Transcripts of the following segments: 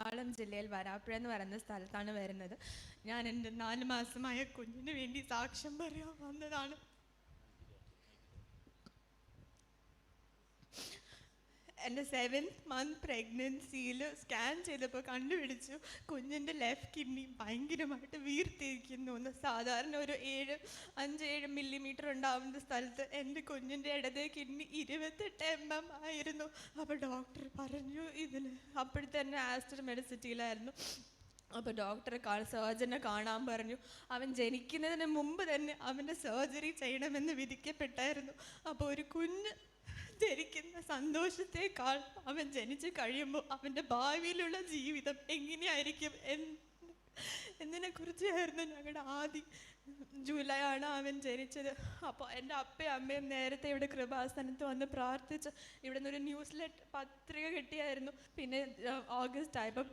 എറണാകുളം ജില്ലയിൽ വരാപ്പുഴ എന്ന് പറയുന്ന സ്ഥലത്താണ് വരുന്നത്. ഞാൻ എന്റെ നാല് മാസമായ കുഞ്ഞിന് വേണ്ടി സാക്ഷ്യം പറയാൻ വന്നതാണ്. എന്റെ സെവൻത് മന്ത് പ്രഗ്നൻസിയിൽ സ്കാൻ ചെയ്തപ്പോൾ കണ്ടുപിടിച്ചു. കുഞ്ഞിന്റെ ലെഫ്റ്റ് കിഡ്നി ഭയങ്കരമായിട്ട് വീർത്തിരിക്കുന്നു. എന്ന് സാധാരണ ഒരു ഏഴ് അഞ്ച് ഏഴ് മില്ലിമീറ്റർ ഉണ്ടാവുന്ന സ്ഥലത്ത് എന്റെ കുഞ്ഞിന്റെ ഇടതേ കിഡ്നി ഇരുപത്തെട്ട് എം എം ആയിരുന്നു. അപ്പോൾ ഡോക്ടർ പറഞ്ഞു ഇതിന് അപ്പോഴത്തന്നെ ആസ്റ്റർ മെഡിസിറ്റിയിലായിരുന്നു അപ്പോൾ ഡോക്ടറെ കാ സർജനെ കാണാൻ പറഞ്ഞു. അവൻ ജനിക്കുന്നതിന് മുമ്പ് തന്നെ അവന്റെ സർജറി ചെയ്യണമെന്ന് വിധിക്കപ്പെട്ടായിരുന്നു. അപ്പോൾ ഒരു കുഞ്ഞ് ജനിക്കുന്ന സന്തോഷത്തേക്കാൾ അവൻ ജനിച്ച് കഴിയുമ്പോൾ അവന്റെ ഭാവിയിലുള്ള ജീവിതം എങ്ങനെയായിരിക്കും എന്ന് എന്നതിനെ കുറിച്ചായിരുന്നു ഞങ്ങളുടെ ആദ്യം ജൂലൈ ആണ് അവൻ ജനിച്ചത്. അപ്പോൾ എന്റെ അപ്പയും അമ്മയും നേരത്തെ ഇവിടെ കൃപാസ്ഥാനത്ത് വന്ന് പ്രാർത്ഥിച്ച് ഇവിടെ നിന്നൊരു ഒരു ന്യൂസ് ലെറ്റ് പത്രിക കിട്ടിയായിരുന്നു. പിന്നെ ഓഗസ്റ്റ് ആയപ്പോൾ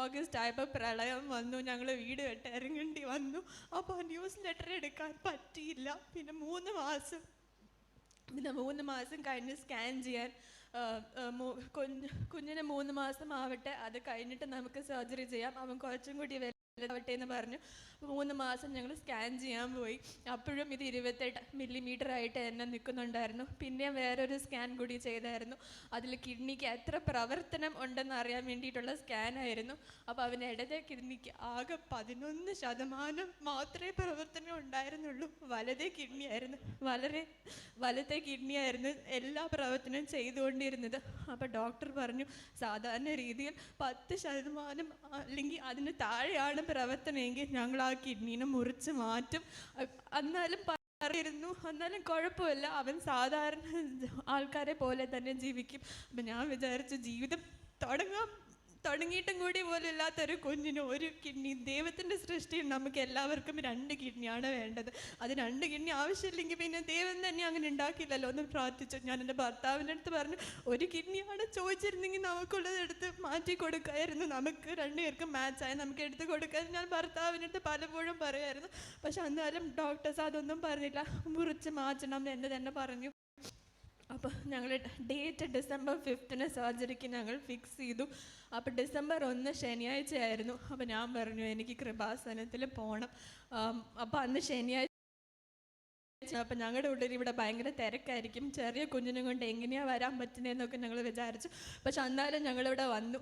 ഓഗസ്റ്റ് ആയപ്പോൾ പ്രളയം വന്നു ഞങ്ങൾ വീട് വിട്ട് ഇറങ്ങേണ്ടി വന്നു. അപ്പോൾ ന്യൂസ് ലെറ്റർ എടുക്കാൻ പറ്റിയില്ല. പിന്നെ മൂന്ന് മാസം പിന്നെ മൂന്ന് മാസം കഴിഞ്ഞ് സ്കാൻ ചെയ്യാൻ കുഞ്ഞിന് മൂന്ന് മാസം ആവട്ടെ അത് കഴിഞ്ഞിട്ട് നമുക്ക് സർജറി ചെയ്യാം. അവൻ കുറച്ചും കൂടി വലുതാവട്ടെ എന്ന് പറഞ്ഞു. മൂന്ന് മാസം ഞങ്ങൾ സ്കാൻ ചെയ്യാൻ പോയി. അപ്പോഴും ഇത് ഇരുപത്തെട്ട് മില്ലിമീറ്റർ ആയിട്ട് എന്നെ നിൽക്കുന്നുണ്ടായിരുന്നു പിന്നെ വേറൊരു സ്കാൻ കൂടി ചെയ്തായിരുന്നു. അതിൽ കിഡ്നിക്ക് എത്ര പ്രവർത്തനം ഉണ്ടെന്ന് അറിയാൻ വേണ്ടിയിട്ടുള്ള സ്കാൻ ആയിരുന്നു. അപ്പോൾ അവന് ഇടതേ കിഡ്നിക്ക് ആകെ പതിനൊന്ന് ശതമാനം മാത്രമേ പ്രവർത്തനം ഉണ്ടായിരുന്നുള്ളൂ. വലതേ കിഡ്നി ആയിരുന്നു. വളരെ വലത്തെ കിഡ്നി ആയിരുന്നു എല്ലാ പ്രവർത്തനവും ചെയ്തുകൊണ്ടിരുന്നത്. അപ്പോൾ ഡോക്ടർ പറഞ്ഞു സാധാരണ രീതിയിൽ പത്ത് ശതമാനം അല്ലെങ്കിൽ അതിന് താഴെയാണ് പ്രവർത്തനമെങ്കിൽ ഞങ്ങൾ ആ കിഡ്നീനെ മുറിച്ച് മാറ്റും. എന്നാലും പറയുന്നു എന്നാലും കുഴപ്പമില്ല. അവൻ സാധാരണ ആൾക്കാരെ പോലെ തന്നെ ജീവിക്കും. അപ്പം ഞാൻ വിചാരിച്ചു ജീവിതം തുടങ്ങാം. തുടങ്ങിയിട്ടും കൂടി പോലും ഇല്ലാത്തൊരു കുഞ്ഞിന് ഒരു കിഡ്നി. ദൈവത്തിന്റെ സൃഷ്ടിയിൽ നമുക്ക് എല്ലാവർക്കും രണ്ട് കിഡ്നിയാണ് വേണ്ടത്. അത് രണ്ട് കിഡ്നി ആവശ്യമില്ലെങ്കിൽ പിന്നെ ദൈവം തന്നെ അങ്ങനെ ഉണ്ടാക്കില്ലല്ലോ എന്ന് പ്രാർത്ഥിച്ചു. ഞാൻ എന്റെ ഭർത്താവിന്റെ അടുത്ത് പറഞ്ഞു ഒരു കിഡ്നിയാണ് ചോദിച്ചിരുന്നെങ്കിൽ നമുക്കുള്ളത് എടുത്ത് മാറ്റി കൊടുക്കായിരുന്നു. നമുക്ക് രണ്ടുപേർക്കും മാച്ചായി നമുക്ക് എടുത്ത് കൊടുക്കാൻ ഞാൻ ഭർത്താവിന്റെ അടുത്ത് പലപ്പോഴും പറയുമായിരുന്നു പക്ഷെ അന്നാലും ഡോക്ടേഴ്സ് അതൊന്നും പറഞ്ഞില്ല. മുറിച്ച് മാറ്റണം എന്ന് തന്നെ പറഞ്ഞു. അപ്പോൾ ഞങ്ങൾ ഡേറ്റ് ഡിസംബർ ഫിഫ്തിന് സർജറിക്ക് ഞങ്ങൾ ഫിക്സ് ചെയ്തു. അപ്പോൾ ഡിസംബർ ഒന്ന് ശനിയാഴ്ചയായിരുന്നു. അപ്പോൾ ഞാൻ പറഞ്ഞു എനിക്ക് കൃപാസനത്തിൽ പോകണം അപ്പോൾ അന്ന് ശനിയാഴ്ച അപ്പം ഞങ്ങളുടെ ഉള്ളിൽ ഇവിടെ ഭയങ്കര തിരക്കായിരിക്കും. ചെറിയ കുഞ്ഞിനെ കൊണ്ട് എങ്ങനെയാണ് വരാൻ പറ്റുന്നതെന്നൊക്കെ ഞങ്ങൾ വിചാരിച്ചു. പക്ഷെ എന്നാലും ഞങ്ങളിവിടെ വന്നു.